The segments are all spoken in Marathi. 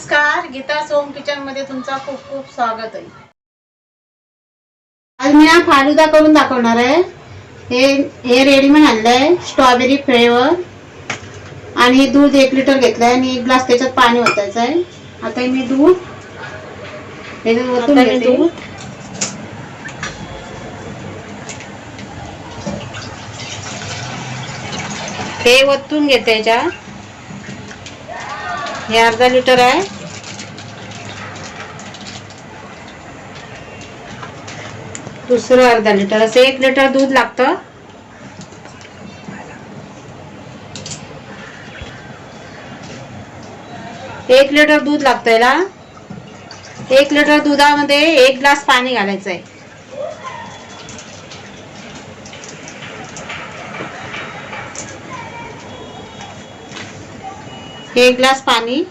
नमस्कार गीता सोम किचनमध्ये तुमचं खूप खूप स्वागत आहे. आज मी हा फालुदा करून दाखवणार आहे. हे हे रेडीमेड आणलंय स्ट्रॉबेरी फ्लेवर. आणि हे दूध एक लिटर घेतलंय आणि एक ग्लास त्याच्यात पाणी ओतायचं आहे. आता हे मी दूध त्याच्यात ओतून घेते. दूध. हे ओतून घेते याच्यात. हे अर्धा लिटर आहे. दुसरं अर्धा लिटर असं एक लिटर दूध लागतं. एक लिटर दूध लागतं याला. एक लिटर दुधामध्ये एक ग्लास पाणी घालायचं आहे एक ग्लास पाणी.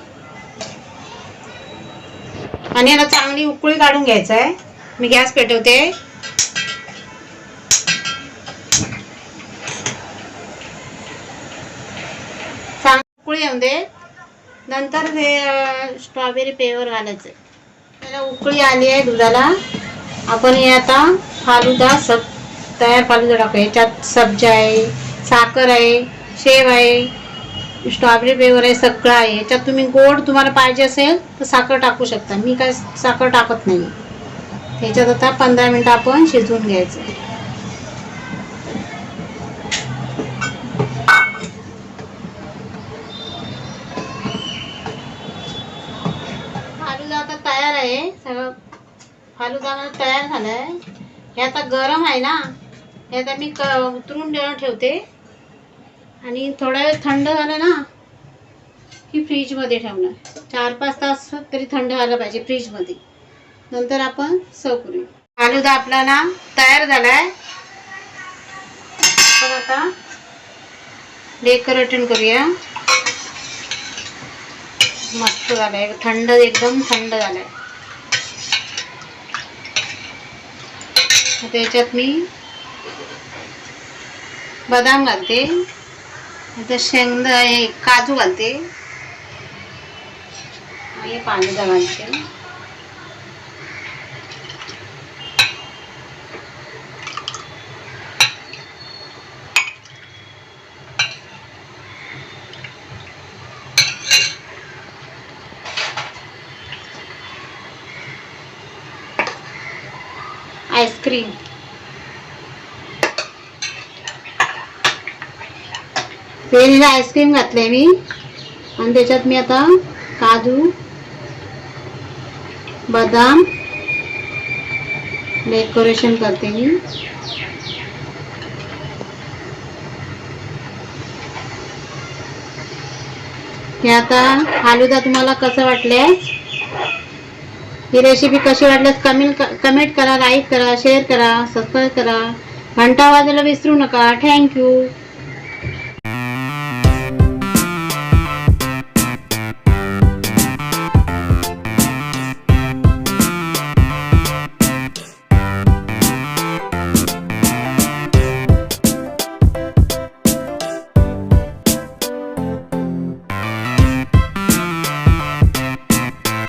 आणि याला चांगली उकळी काढून घ्यायचं आहे मी गॅस पेटवते. चांगली उकळी येऊन दे. नंतर हे स्ट्रॉबेरी पेवर घालायचं त्याला उकळी आली आहे दुधाला. आपण हे आता फालुदा सब तयार फालुदा टाकू याच्यात सब्जा आहे साखर आहे शेव आहे. स्ट्रॉबेरी फ्लेवर आहे सगळं आहे. याच्यात तुम्ही गोड तुम्हाला पाहिजे असेल तर साखर टाकू शकता. मी काय साखर टाकत नाही. त्याच्यात आता पंधरा मिनटं आपण शिजवून घ्यायचं. फालुदा आता तयार आहे. सगळं फालुदा माझा तयार झालाय. हे आता गरम आहे ना. हे आता मी क उतरून देऊन ठेवते. आणि थोडा वेळ थंड झालं ना की फ्रीजमध्ये ठेवणार. चार पाच तास तरी थंड व्हायला पाहिजे फ्रीजमध्ये. नंतर आपण सर्व करूया. आलूदा आपला ना तयार झालाय. आपण आता डेकोरेशन करूया. मस्त झालंय. थंड एकदम थंड झालाय. त्याच्यात मी बदाम घालते. इथं शेंगदा हे काजू घालते. आणि पाणी घालते आईस्क्रीम पेरीला आईस्क्रीम घातले मी. आणि त्याच्यात मी आता काजू बदाम डेकोरेशन करते मी. हे आता फालुदा तुम्हाला कसं वाटल्यास ही रेसिपी कशी वाटल्यास कमेंट कमेंट करा लाईक करा शेअर करा सबस्क्राईब करा. घंटा वाजायला विसरू नका. थँक्यू